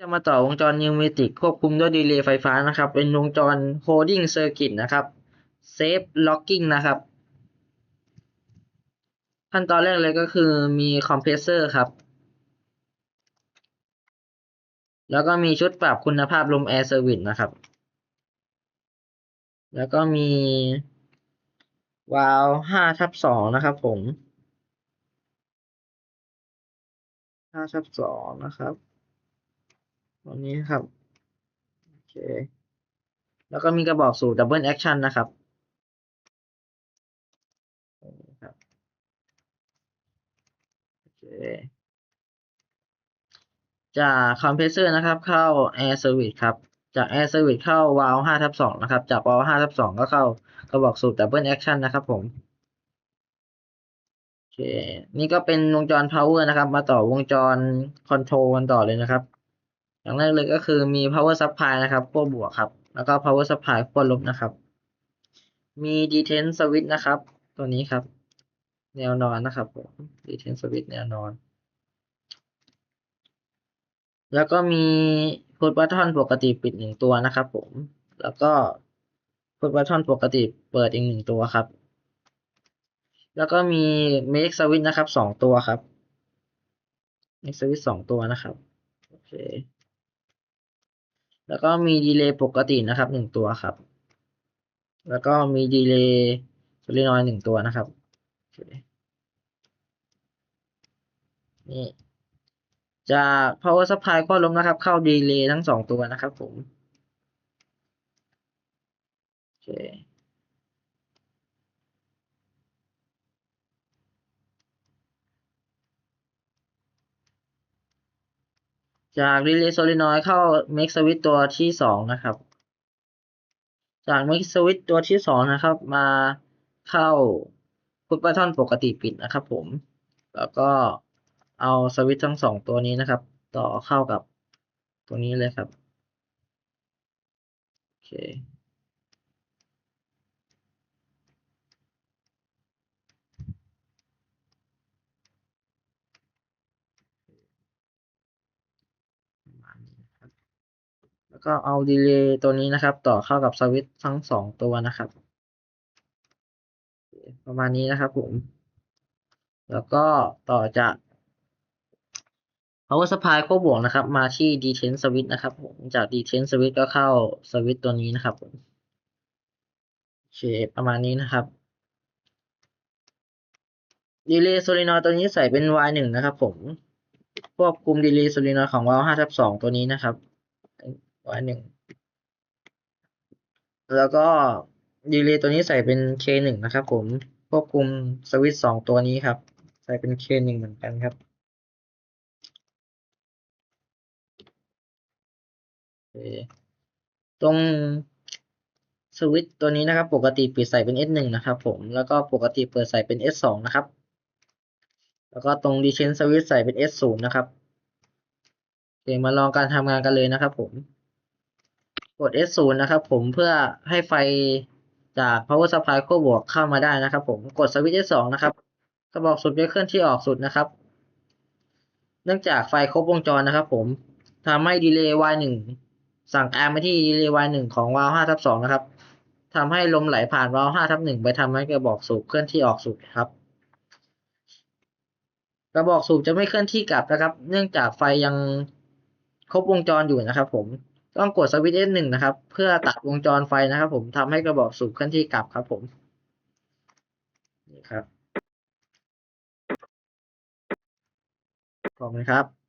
จะมาต่อวงจรนิวเมติกควบคุมด้วยดีเลย์ไฟฟ้านะครับ เป็นวงจร holding circuit นะครับ safe locking นะครับ ขั้นตอนแรกเลยก็คือมีคอมเพรสเซอร์ครับ แล้วก็มีชุดปรับคุณภาพลม air service นะครับ แล้วก็มีวาล์วห้าทับสองนะครับผมห้าทับสองนะครับ ตัวนี้ครับ โอเค แล้วก็มีกระบอกสูบดับเบิลแอคชั่นนะครับครับ โอเค จากคอมเพรสเซอร์นะครับ เข้า Air Service ครับ จาก Air Service เข้าวาล์ว5ทับ2นะครับ จากวาล์ว5ทับ2ก็เข้ากระบอกสูบ Double Action นะครับผมโอเคนี่ก็เป็นวงจร power นะครับ มาต่อวงจร control กันต่อเลยนะครับ อย่างแรกเลยก็คือมี power supply นะครับขั้วบวกครับ แล้วก็ power supply ขั้วลบนะครับ มี detent switch นะครับ ตัวนี้ครับ แนวนอนนะครับผม detent switch แนวนอน แล้วก็มีพุทบัตทอนปกติปิดหนึ่งตัวนะครับผม แล้วก็พุทบัตทอนปกติเปิดอีกหนึ่งตัวครับ แล้วก็มี make switch นะครับสองตัวครับ make switch สองตัวนะครับ โอเค แล้วก็มีดีเลย์ปกตินะครับหนึ่งตัวครับ แล้วก็มีดีเลย์โซลินอยหนึ่งตัวนะครับนี่จาก power supply ก็ล้มนะครับ เข้าดีเลย์ทั้งสองตัวนะครับผมโอเค จากดีเลย์โซลินอยเข้า make switch ตัวที่สองนะครับ จาก make switch ตัวที่สองนะครับ มาเข้าพุทบัตทอนปกติปิดนะครับผม แล้วก็เอาสวิตช์ทั้งสองตัวนี้นะครับ ต่อเข้ากับตัวนี้เลยครับ โอเค ประมาณนี้นะครับ แล้วก็เอาดีเลย์ตัวนี้นะครับ ต่อเข้ากับสวิตช์ทั้งสองตัวนะครับ ประมาณนี้นะครับผม แล้วก็ต่อจาก power supply ขั้วบวกนะครับ มาที่ detent switch นะครับผมจาก detent switch ก็เข้าสวิตช์ตัวนี้นะครับผมโอเคประมาณนี้นะครับดีเลย์โซลินอยตัวนี้ใส่เป็น y หนึ่งนะครับผมควบคุมดีเลย์โซลินอยของ valve ห้าทับสองตัวนี้นะครับ y หนึ่งแล้วก็ดีเลย์ตัวนี้ใส่เป็น k หนึ่งนะครับผมควบคุมสวิตช์สองตัวนี้ครับ ใส่เป็น k หนึ่งเหมือนกันครับตรงสวิตช์ตัวนี้นะครับ ปกติปิดใส่เป็น S หนึ่งนะครับผมแล้วก็ปกติเปิดใส่เป็น S สองนะครับ แล้วก็ตรง detent switch ใส่เป็น S ศูนย์นะครับโอเคมาลองการทำงานกันเลยนะครับผม กด S ศูนะครับผมเพื่อให้ไฟจาก power supply ขั้วบวกเข้ามาได้นะครับ ผมกดสวิตช์ S สองนะครับกระบอกสุดจะเคลื่อนที่ออกสุดนะครับ เนื่องจากไฟครบวงจรนะครับ ผมทำให้ดีเลย์ Y หนึ่งสั่งการไปที่ดีเลย์ Y หนึ่งของวาล์วห้าทับสองนะครับทำให้ลมไหลผ่านวาล์วห้าทับหนึ่งไปทำให้กระบอกสูบเคลื่อนที่ออกสุดครับกระบอกสูบจะไม่เคลื่อนที่กลับนะครับ เนื่องจากไฟยังครบวงจรอยู่นะครับ ผม ต้องกดสวิตช์ S หนึ่งนะครับ เพื่อตัดวงจรไฟนะครับผมทำให้กระบอกสูบเคลื่อนที่กลับครับผมนี่ครับขอบคุณครับ